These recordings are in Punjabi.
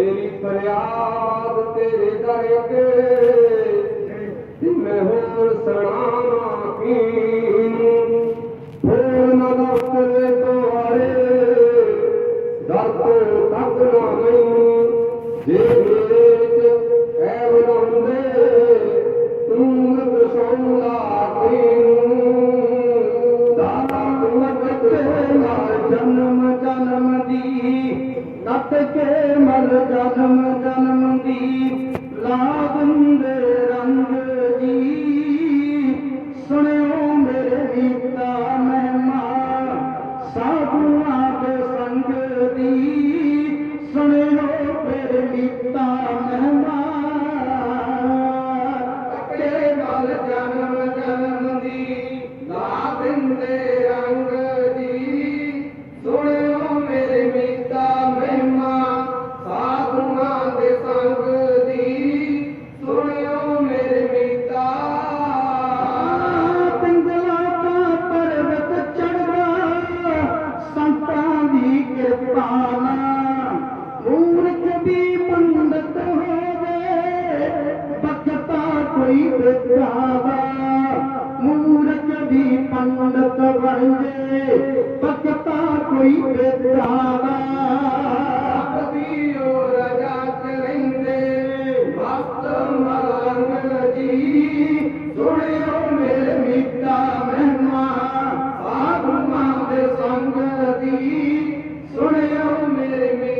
ਮੇਰੀ ਫਰਿਆਦ ਤੇਰੇ ਦਰ ਅੱਗੇ ਦਿਲ ਹੋਰ ਸੁਣਾਵਾਂ ਕੀਨੂੰ ਫੇਰ ਨਾ ਦਰਦੇ ਤੋਰੇ ਦਰ ਤੋਂ ਤੱਕ ਨਾ ਮੈਨੂੰ ਜੇ ਸਕੇ ਮਰ ਜਨਮ ਜਨਮ ਦੀ ਲਾ ਬੰਦੇ ਸੁਣਿਓ ਮੇਰੇ ਮੇ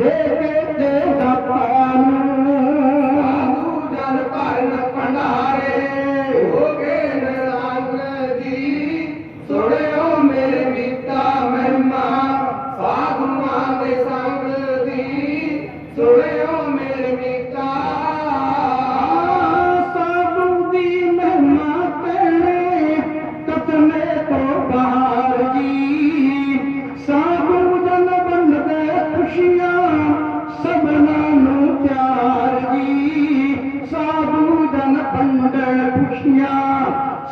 Amen. भिया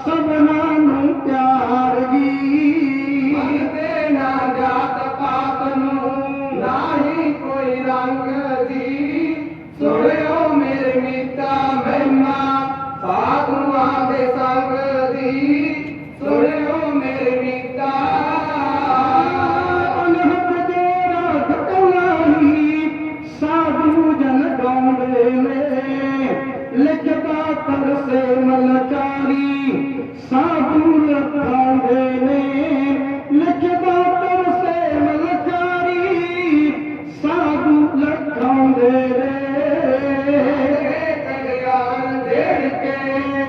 सपना न प्यारी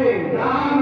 Ei, dá